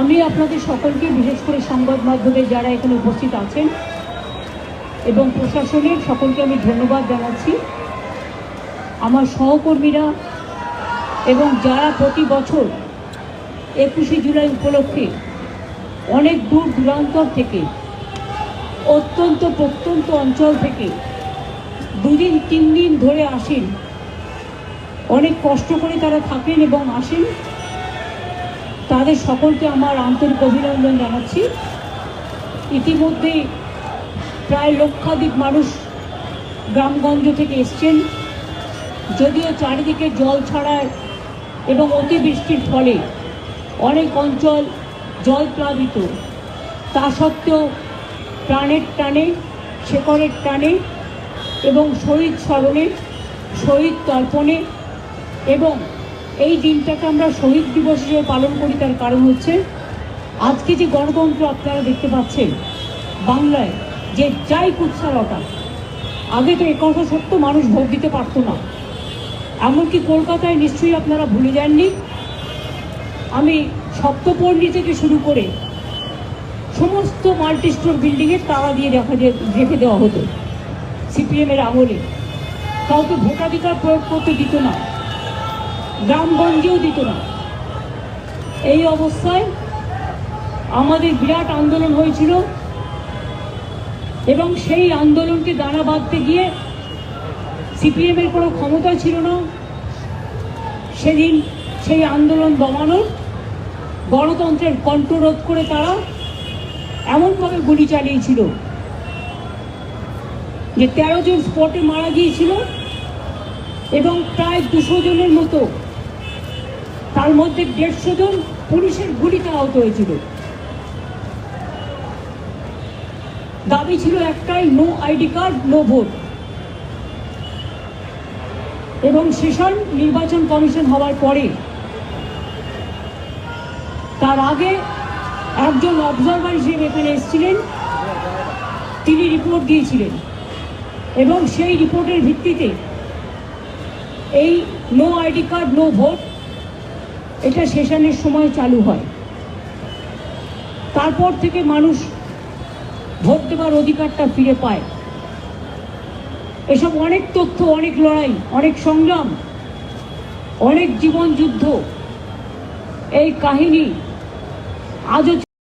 আমি আপনাদের সকলকে, বিশেষ করে সংবাদ মাধ্যমে যারা এখানে উপস্থিত আছেন এবং প্রশাসনের সকলকে আমি ধন্যবাদ জানাচ্ছি, আমার সহকর্মীরা এবং যারা প্রতি বছর একুশে জুলাই উপলক্ষে অনেক দূর দূরান্তর থেকে, অত্যন্ত প্রত্যন্ত অঞ্চল থেকে দুদিন, তিন দিন ধরে আসেন, অনেক কষ্ট করে তারা থাকেন এবং আসেন। তাদের সকলকে আমার আন্তরিক অভিনন্দন জানাচ্ছি। ইতিমধ্যে প্রায় লক্ষাধিক মানুষ গ্রামগঞ্জ থেকে এসছেন। যদিও চারিদিকে জল ছাড়ায় এবং অতিবৃষ্টির ফলে অনেক অঞ্চল জল প্লাবিত তা সত্ত্বেও প্রাণের টানে, শেকড়ের টানে এবং শহীদ স্মরণে, শহীদ তর্পণে এবং এই দিনটাকে আমরা শহীদ দিবস হিসেবে পালন করি, তার কারণ হচ্ছে আজকে যে গণতন্ত্র আপনারা দেখতে পাচ্ছেন, বাংলায় যে যাই কুৎসারতা আগে তো একথা সত্য মানুষ ভোট দিতে পারতো না। এমনকি কলকাতায় নিশ্চয়ই আপনারা ভুলে যাননি। আমি সপ্তপর্ণী থেকে শুরু করে সমস্ত মাল্টি স্টোর বিল্ডিংয়ের তালা দিয়ে দেখা রেখে দেওয়া হতো, সিপিএমের আমলে কাউকে ভোটাধিকার প্রয়োগ করতে দিত না। গ্রামগঞ্জেও দিত না। এই অবস্থায় আমাদের বিরাট আন্দোলন হয়েছিল এবং সেই আন্দোলনকে দানা বাঁধতে গিয়ে সিপিএমের কোনো ক্ষমতা ছিল না। সেদিন সেই আন্দোলন দমানোর গণতন্ত্রের কণ্ঠরোধ করে তারা এমনভাবে গুলি চালিয়েছিল যে তেরো জন স্পটে মারা গিয়েছিল এবং প্রায় দুশো জনের মতো তার মধ্যে দেড়শো জন পুলিশের গুলিতে আহত হয়েছিল। দাবি ছিল একটাই no ID card no vote এবং সেশন নির্বাচন কমিশন হওয়ার পরে, তার আগে একজন অবজারভার হিসেবে এখানে এসেছিলেন, তিনি রিপোর্ট দিয়েছিলেন। এবং সেই রিপোর্টের ভিত্তিতে এই no ID card no vote এটা সেশনের সময় চালু হয়। তারপর থেকে মানুষ ভোট দেওয়ার অধিকারটা ফিরে পায়। এসব অনেক তথ্য, অনেক লড়াই, অনেক সংগ্রাম, অনেক জীবন যুদ্ধ, এই কাহিনী আজও